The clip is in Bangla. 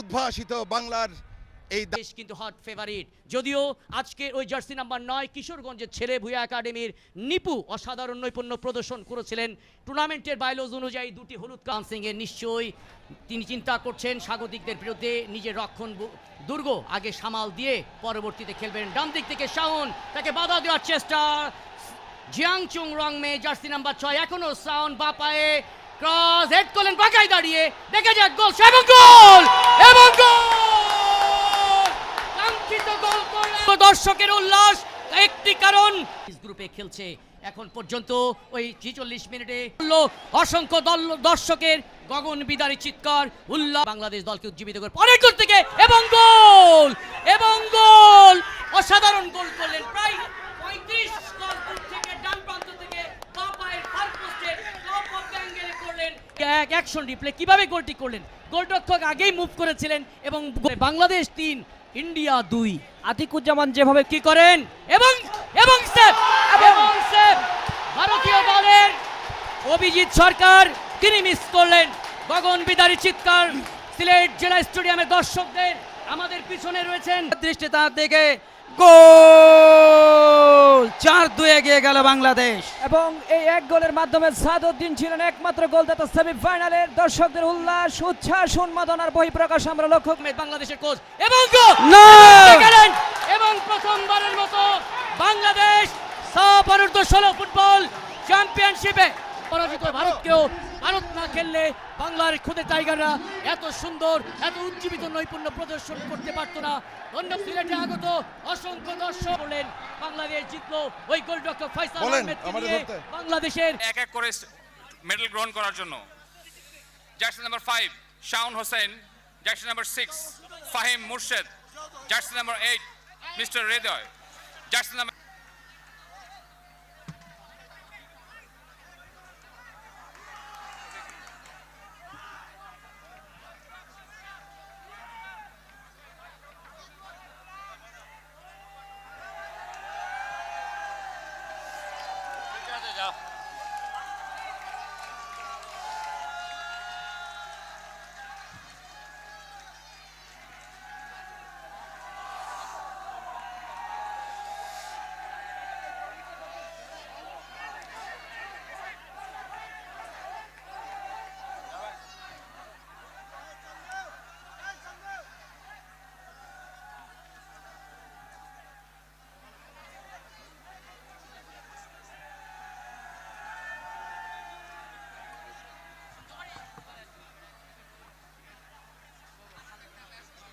উদ্ভাসিত বাংলার এই দেশ কিন্তু হট ফেভারিট যদিও আজকে ওই জার্সি নাম্বার নয়, কিশোরগঞ্জের ছেলে ভুয়া একাডেমির নিপু অসাধারণ নৈপুণ্য প্রদর্শন করেছিলেন। টুর্নামেন্টের বাইলজ অনুযায়ী দুটি হলুদ কাউন্সিং এর নিশ্চয়ই তিনি চিন্তা করছেন স্বাগতিকদের বিরুদ্ধে নিজের রক্ষণ দুর্গ আগে সামাল দিয়ে পরবর্তীতে খেলবেন। ডান দিক থেকে শাওন, তাকে বাধা দেওয়ার চেষ্টা। জিয়াং চুং রং মে জার্সি নাম্বার ছয়, এখনও সাউন্ড বা পায়ে ক্রস হেড করলেন পাকায় দাঁড়িয়ে দেখে যাক গোল এবং গোল এবং গোল কাঙ্ক্ষিত গোল করলেন দর্শকের উল্লাস একটি কারণ। গ্রুপে খেলছে। এখন পর্যন্ত ওই ছিচল্লিশ মিনিটে অসংখ্য দল দর্শকের গগন বিদারী চিৎকার উল্লাস। বাংলাদেশ দলকে উজ্জীবিত করে পরের গোল থেকে এবং গোল এবং গোল। অসাধারণ গোল করলেন প্রায় পঁয়ত্রিশ গল দূর থেকে ডান প্রান্ত থেকে বাঁ পায়ের ফার পোস্টে টপ অফ দ্য অ্যাঙ্গেলে করলেন এক অ্যাকশন রিপ্লে কীভাবে গোলটি করলেন? গোলরক্ষক আগেই মুভ করেছিলেন এবং বাংলাদেশ তিন, ইন্ডিয়া দুই। আতিকুজ্জামান যেভাবে কি করেন, এবং এবং ভারতীয় দলের অভিজিৎ সরকার, তিনি মিস করলেন। গগন বিদারী চিৎকার। সিলেট জেলা স্টেডিয়ামের দর্শকদের আমাদের পিছনে রয়েছেন। দৃষ্টি তার দিকে। গোল! চার দুই এগিয়ে গেল বাংলাদেশ এবং এই এক গোলের মাধ্যমে সাদউদ্দিন ছিলেন একমাত্র গোলদাতা সেমিফাইনালের দর্শকদের উল্লাস উচ্ছ্বাস উন্মাদনার বহিঃপ্রকাশ আমরা লক্ষ্য বাংলাদেশের কোচ এবং গোল! না! এবং প্রথমবারের মতো বাংলাদেশ সাফ অনূর্ধ্ব ষোলো ফুটবল চ্যাম্পিয়নশিপে পরাজিত ভারতকেও ভারত না খেললে বাংলার খুদে টাইগাররা এত সুন্দর এত উজ্জীবিত নৈপুণ্য প্রদর্শন করতে পারতো না। অন্য সিলেটে আগত অসংখ্য দর্শক বলেন বাংলাদেশ জিতলো ওই গোলরক্ষক ফয়সাল আহমেদকে নিয়ে বাংলাদেশের এক এক করে মেডেল গ্রহণ করার জন্য। Jersey number five Shawon Hossain. Jersey number six Fahim Murshed. Jersey number eight mister Hridoy. Jersey number 감사합니다.